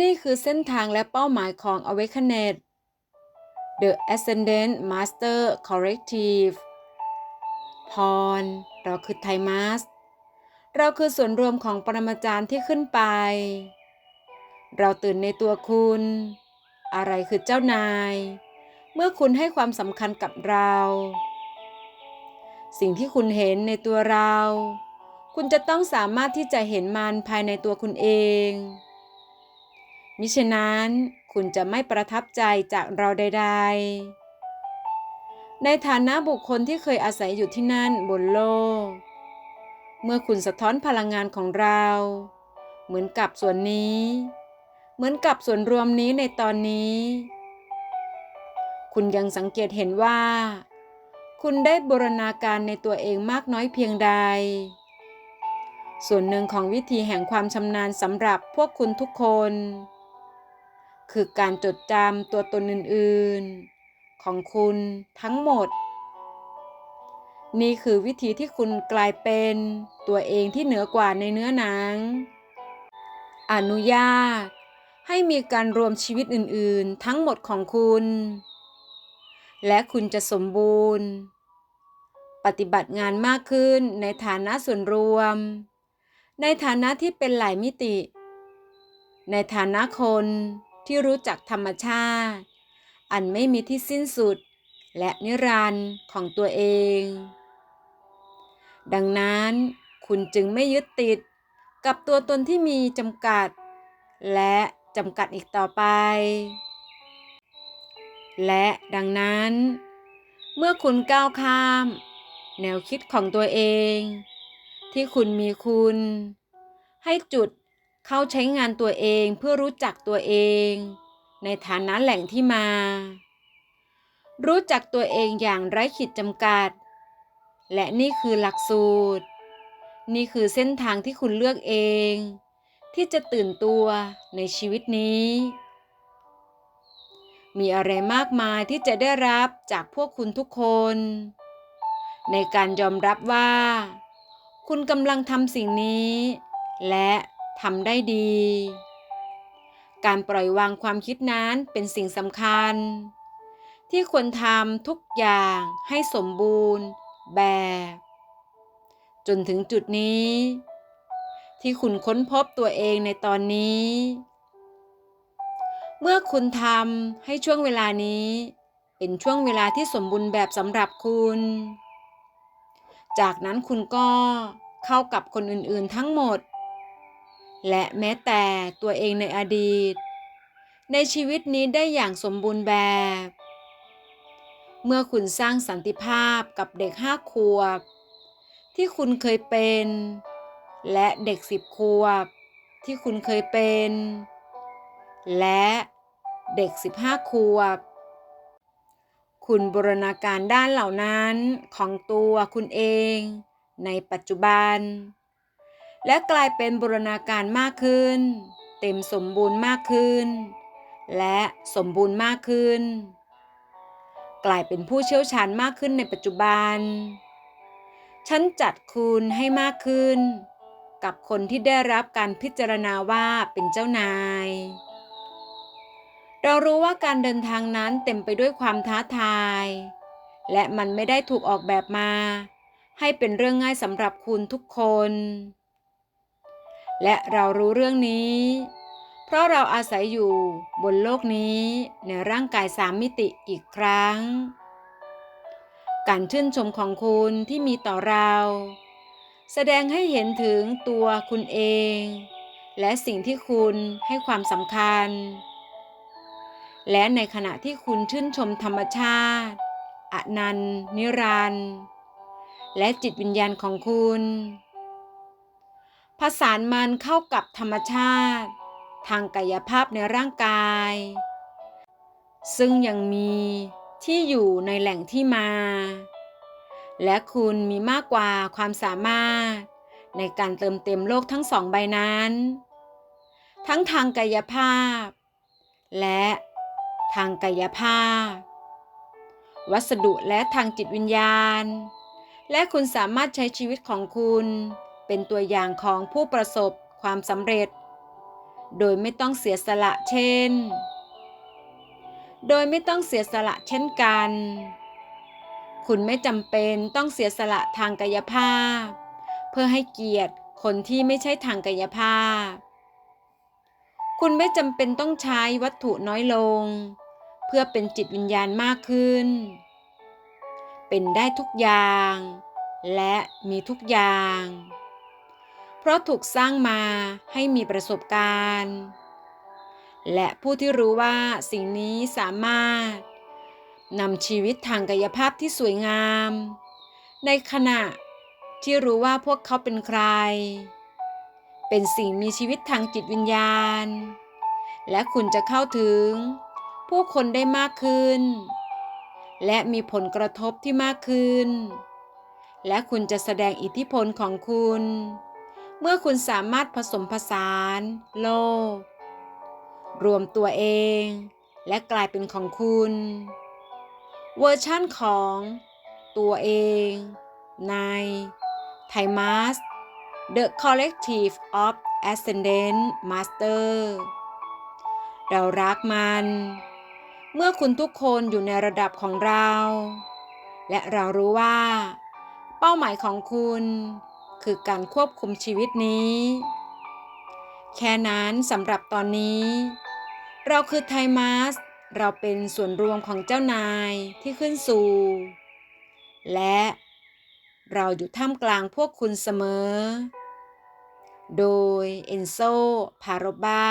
นี่คือเส้นทางและเป้าหมายของ Awakened The Ascendant Master Collective พร เราคือไทมัส เราคือส่วนรวมของปรมาจารย์ที่ขึ้นไป เราตื่นในตัวคุณ อะไรคือเจ้านาย เมื่อคุณให้ความสำคัญกับเรา สิ่งที่คุณเห็นในตัวเรา คุณจะต้องสามารถที่จะเห็นมันภายในตัวคุณเอง มิฉะนั้นคุณจะไม่ประทับใจจากเราใด ๆ ในฐานะบุคคลที่เคยอาศัยอยู่ที่นั่นบนโลก เมื่อคุณสะท้อนพลังงานของเรา เหมือนกับส่วนนี้ เหมือนกับส่วนรวมนี้ในตอนนี้ คุณยังสังเกตเห็นว่า คุณได้บูรณาการในตัวเองมากน้อยเพียงใด ส่วนหนึ่งของวิธีแห่งความชำนาญสำหรับพวกคุณทุกคน คือการจดจำตัวตนอื่นๆ ของคุณทั้งหมด นี่คือวิธีที่คุณกลายเป็นตัวเองที่เหนือกว่าในเนื้อหนัง อนุญาต ให้มีการรวมชีวิตอื่นๆ ทั้งหมดของคุณ และคุณจะสมบูรณ์ ปฏิบัติงานมากขึ้นในฐานะส่วนรวม ในฐานะที่เป็นหลายมิติ ในฐานะคน ที่รู้จักธรรมชาติ อันไม่มีที่สิ้นสุด และนิรันดร์ของตัวเอง ดังนั้นคุณจึงไม่ยึดติดกับตัวตนที่มีจำกัด และจำกัดอีกต่อไป และดังนั้น เมื่อคุณก้าวข้าม แนวคิดของตัวเอง ที่คุณมีคุณ ให้จุด เข้าใช้งานตัวเองเพื่อรู้จักตัวเอง ในฐานะแหล่งที่มา รู้จักตัวเองอย่างไร้ขีดจำกัด และนี่คือหลักสูตร นี่คือเส้นทางที่คุณเลือกเอง ที่จะตื่นตัวในชีวิตนี้ มีอะไรมากมายที่จะได้รับจากพวกคุณทุกคน ในการยอมรับว่า คุณกำลังทำสิ่งนี้ และ ทำได้ดี การปล่อยวางความคิดนั้นเป็นสิ่งสำคัญ ที่ควรทำทุกอย่างให้สมบูรณ์แบบ จนถึงจุดนี้ ที่คุณค้นพบตัวเองในตอนนี้ เมื่อคุณทำให้ช่วงเวลานี้เป็นช่วงเวลาที่สมบูรณ์แบบสำหรับคุณ จากนั้นคุณก็เข้ากับคนอื่นๆทั้งหมด และแม้แต่ตัวเองในอดีต ในชีวิตนี้ได้อย่างสมบูรณ์แบบ เมื่อคุณสร้างสันติภาพกับเด็กห้าขวบ ที่คุณเคยเป็น และเด็กสิบขวบ ที่คุณเคยเป็น และเด็กสิบห้าขวบ คุณบูรณาการด้านเหล่านั้นของตัวคุณเอง ในปัจจุบัน และกลายเป็นบูรณาการมากขึ้น เต็มสมบูรณ์มากขึ้น และสมบูรณ์มากขึ้น กลายเป็นผู้เชี่ยวชาญมากขึ้นในปัจจุบัน ฉันจัดคุณให้มากขึ้น กับคนที่ได้รับการพิจารณาว่าเป็นเจ้านาย เรารู้ว่าการเดินทางนั้นเต็มไปด้วยความท้าทาย และมันไม่ได้ถูกออกแบบมา ให้เป็นเรื่องง่ายสำหรับคุณทุกคน และเรารู้เรื่องนี้ เพราะเราอาศัยอยู่บนโลกนี้ในร่างกายสามมิติอีกครั้ง การชื่นชมของคุณที่มีต่อเรา แสดงให้เห็นถึงตัวคุณเอง และสิ่งที่คุณให้ความสำคัญ และในขณะที่คุณชื่นชมธรรมชาติอนันต์ นิรันดร์และจิตวิญญาณของคุณ ผสานมันเข้ากับธรรมชาติ ทางกายภาพในร่างกาย ซึ่งยังมีที่อยู่ในแหล่งที่มา และคุณมีมากกว่าความสามารถ ในการเติมเต็มโลกทั้งสองใบนั้น ทั้งทางกายภาพ และทางกายภาพ วัสดุและทางจิตวิญญาณ และคุณสามารถใช้ชีวิตของคุณ เป็นตัวอย่างของผู้ประสบความสำเร็จ โดยไม่ต้องเสียสละเช่น โดยไม่ต้องเสียสละเช่นกัน คุณไม่จำเป็นต้องเสียสละทางกายภาพ เพื่อให้เกียรติคนที่ไม่ใช่ทางกายภาพ คุณไม่จำเป็นต้องใช้วัตถุน้อยลง เพื่อเป็นจิตวิญญาณมากขึ้น เป็นได้ทุกอย่าง และมีทุกอย่าง เพราะถูกสร้างมาให้มีประสบการณ์ และผู้ที่รู้ว่าสิ่งนี้สามารถนำชีวิตทางกายภาพที่สวยงาม ในขณะที่รู้ว่าพวกเขาเป็นใคร เป็นสิ่งมีชีวิตทางจิตวิญญาณ และคุณจะเข้าถึง ผู้คนได้มากขึ้น และมีผลกระทบที่มากขึ้น และคุณจะแสดงอิทธิพลของคุณ เมื่อคุณสามารถผสมผสาน โลก รวมตัวเอง และกลายเป็นของคุณ เวอร์ชั่นของตัวเอง ในไทมัส The Collective of Ascendant Master เรารักมัน เมื่อคุณทุกคนอยู่ในระดับของเรา และเรารู้ว่า เป้าหมายของคุณ คือการควบคุมชีวิตนี้ แค่นั้นสำหรับตอนนี้ เราคือไทมัสเราเป็นส่วนรวมของเจ้านายที่ขึ้นสู่ และเราอยู่ท่ามกลางพวกคุณเสมอ โดยเอนโซ พาโรบา